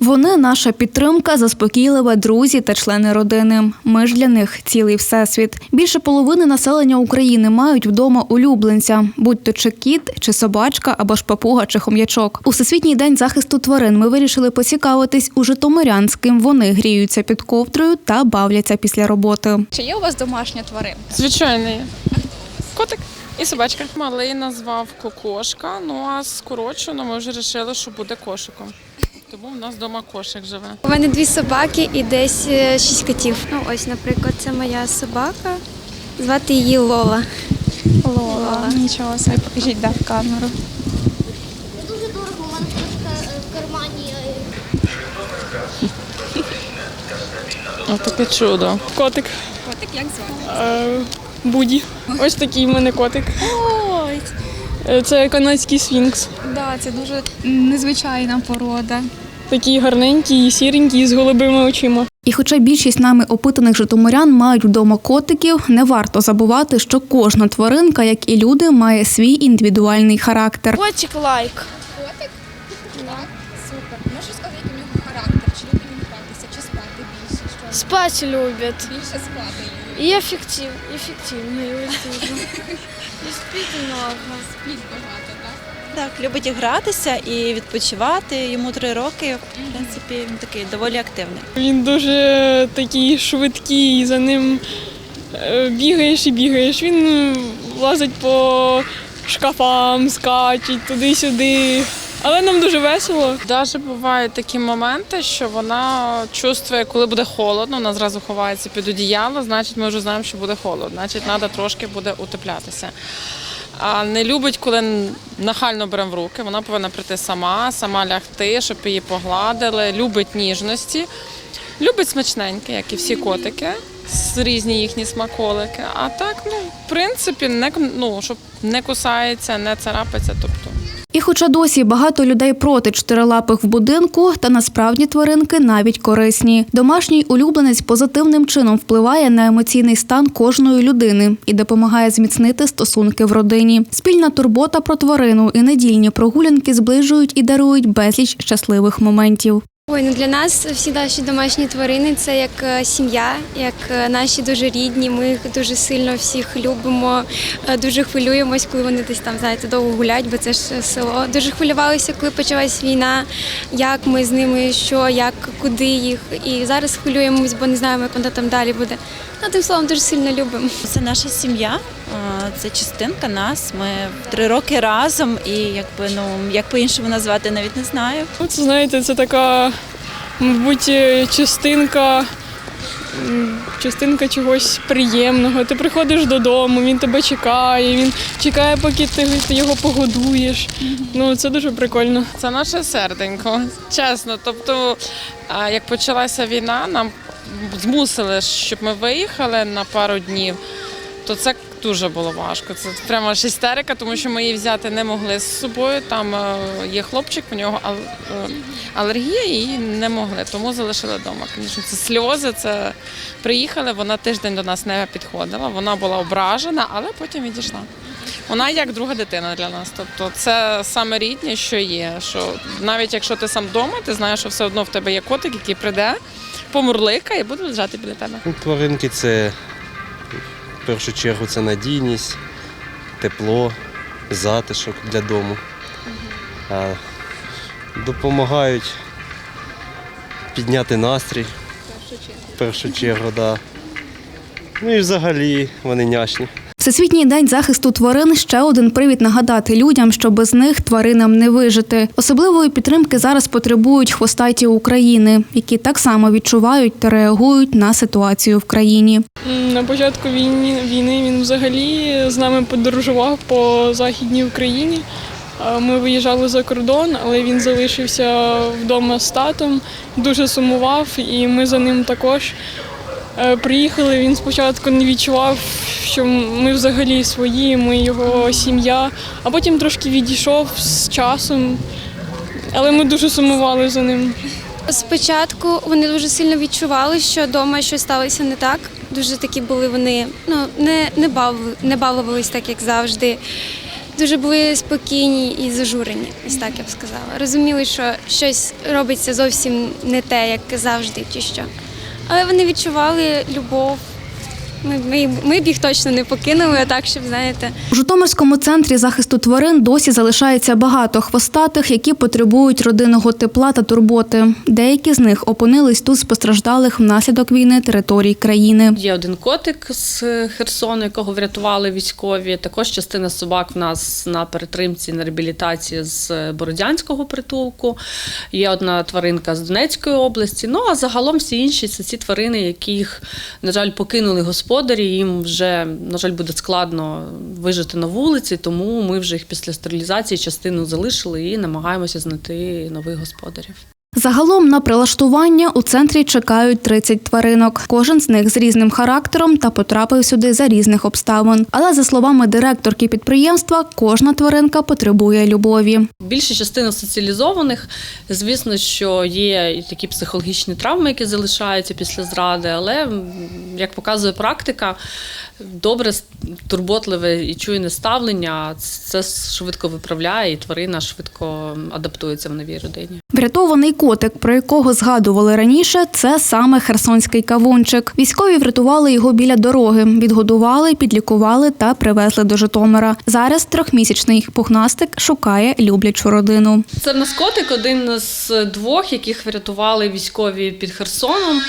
Вони наша підтримка, заспокійлива, друзі та члени родини. Ми ж для них цілий всесвіт. Більше половини населення України мають вдома улюбленця, будь то чи кіт, чи собачка, або ж папуга, чи хом'ячок. У всесвітній день захисту тварин ми вирішили поцікавитись у житомирян, з ким вони гріються під ковдрою та бавляться після роботи. Чи є у вас домашня тваринка? Звичайно є. Котик і собачка. Малий назвав кокошка, ну а скорочено ми вже вирішили, що буде кошиком. Тому в нас вдома кошик живе. У мене дві собаки і десь е, шість котів. Ну ось, наприклад, це моя собака. Звати її Лола. Лола. Нічого собі покажіть да, в камеру. Дуже дорого, у мене просто е, в кармані. е, Отаке чудо. Котик. Котик як звати? Е, Буді. Ось такий в мене котик. Е, Це канадський свінкс. да, це дуже незвичайна порода. Такий гарненький, сіренький, з голубими очима. І хоча більшість нами опитаних житомирян мають вдома котиків, не варто забувати, що кожна тваринка, як і люди, має свій індивідуальний характер. Котик лайк. Котик? Так. Супер. Можеш сказати, у нього характер? Чи любить він гратися, чи спати більше? Що Спать любить. більше спати? І ефектив, ефективний. І спить много. Спіть багато, так? Так, любить гратися і відпочивати. Йому три роки. В принципі, він такий доволі активний. Він дуже такий швидкий, за ним е, бігаєш і бігаєш. Він лазить по шкафам, скачить туди-сюди. Але нам дуже весело. Навіть бувають такі моменти, що вона чувствує, коли буде холодно, вона зразу ховається під одіяло, значить ми вже знаємо, що буде холодно, значить треба трошки буде утеплятися. А не любить, коли нахально беремо в руки. Вона повинна прийти сама, сама лягти, щоб її погладили. Любить ніжності, любить смачненьке, як і всі котики, різні їхні смаколики. А так, ну, в принципі, не, ну, щоб не кусається, не царапається. Тобто І хоча досі багато людей проти чотирилапих в будинку, та насправді тваринки навіть корисні. Домашній улюбленець позитивним чином впливає на емоційний стан кожної людини і допомагає зміцнити стосунки в родині. Спільна турбота про тварину і недільні прогулянки зближують і дарують безліч щасливих моментів. Ой, ну для нас всі наші домашні тварини це як е, сім'я, як е, наші дуже рідні. Ми їх дуже сильно всіх любимо, е, дуже хвилюємось, коли вони десь там знаєте довго гулять, бо це ж село. Дуже хвилювалися, коли почалась війна, як ми з ними, що, як, куди їх. І зараз хвилюємось, бо не знаємо, як воно там далі буде. Ну, тим словом, дуже сильно любимо. Це наша сім'я, це частинка нас. Ми три роки разом, і якби ну як по-іншому назвати, навіть не знаю. Ну, Це знаєте, це така, мабуть, е, частинка. Частинка чогось приємного. Ти приходиш додому, він тебе чекає, він чекає, поки ти, ти його погодуєш. Ну це дуже прикольно. Це наше серденько, чесно. Тобто, як почалася війна, нам змусили, щоб ми виїхали на пару днів, то це дуже було важко. Це прямо аж істерика, тому що ми її взяти не могли з собою. Там е, є хлопчик, у нього е, алергія, і її не могли, тому залишили вдома. Звісно, це сльози. Це приїхали. Вона тиждень до нас не підходила. Вона була ображена, але потім відійшла. Вона як друга дитина для нас. Тобто це саме рідне, що є. Що навіть якщо ти сам вдома, ти знаєш, що все одно в тебе є котик, який прийде, помурлика і буде лежати біля тебе. Ну, Тваринки це в першу чергу це надійність, тепло, затишок для дому. А допомагають підняти настрій. В першу чергу, да. Ну і взагалі вони няшні. Всесвітній день захисту тварин ще один привід нагадати людям, що без них тваринам не вижити. Особливої підтримки зараз потребують хвостаті України, які так само відчувають та реагують на ситуацію в країні. На початку війни, війни він взагалі з нами подорожував по Західній Україні. Ми виїжджали за кордон, але він залишився вдома з татом, дуже сумував, і ми за ним також е, приїхали. Він спочатку не відчував, що ми взагалі свої, ми його сім'я, а потім трошки відійшов з часом, але ми дуже сумували за ним. Спочатку вони дуже сильно відчували, що вдома щось сталося не так. Дуже такі були вони, ну не, не, бав, не балувались так, як завжди. дуже були спокійні і зажурені, ось так я б сказала. Розуміли, що щось робиться зовсім не те, як завжди, чи що. Але вони відчували любов. Ми, ми, ми б їх точно не покинули, а так, щоб знаєте. У Житомирському центрі захисту тварин досі залишається багато хвостатих, які потребують родинного тепла та турботи. Деякі з них опинились тут з постраждалих внаслідок війни територій країни. Є один котик з Херсону, якого врятували військові. Також частина собак в нас на перетримці на реабілітації з Бородянського притулку. Є одна тваринка з Донецької області. Ну а загалом всі інші це ці тварини, яких, на жаль, покинули господарі. Їм вже, на жаль, буде складно вижити на вулиці, тому ми вже їх після стерилізації частину залишили і намагаємося знайти нових господарів. Загалом на прилаштування у центрі чекають 30 тваринок. Кожен з них з різним характером та потрапив сюди за різних обставин. Але за словами директорки підприємства, кожна тваринка потребує любові. Більша частина соціалізованих, звісно, що є і такі психологічні травми, які залишаються після зради, але як показує практика, добре, турботливе і чуйне ставлення це швидко виправляє, і тварина швидко адаптується в новій родині. Врятований котик, про якого згадували раніше, це саме херсонський кавунчик. Військові врятували його біля дороги, відгодували, підлікували та привезли до Житомира. Зараз трьохмісячний пухнастик шукає люблячу родину. Це нас котик, один з двох, яких врятували військові під Херсоном.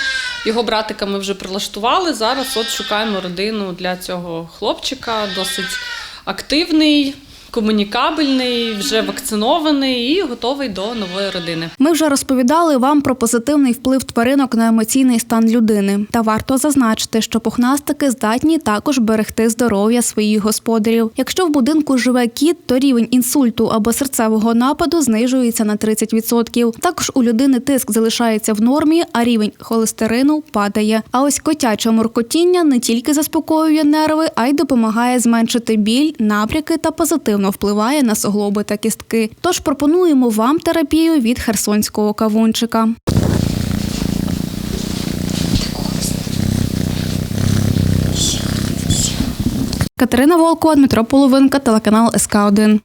Його братика ми вже прилаштували. Зараз от шукаємо родину для цього хлопчика. Досить активний, комунікабельний, вже вакцинований і готовий до нової родини. Ми вже розповідали вам про позитивний вплив тваринок на емоційний стан людини. Та варто зазначити, що пухнастики здатні також берегти здоров'я своїх господарів. Якщо в будинку живе кіт, то рівень інсульту або серцевого нападу знижується на 30%. Також у людини тиск залишається в нормі, а рівень холестерину падає. А ось котяче муркотіння не тільки заспокоює нерви, а й допомагає зменшити біль, напряки та позитивно впливає на суглоби та кістки. Тож пропонуємо вам терапію від херсонського кавунчика. Катерина Волкова, Дмитро Половинка, телеканал СК 1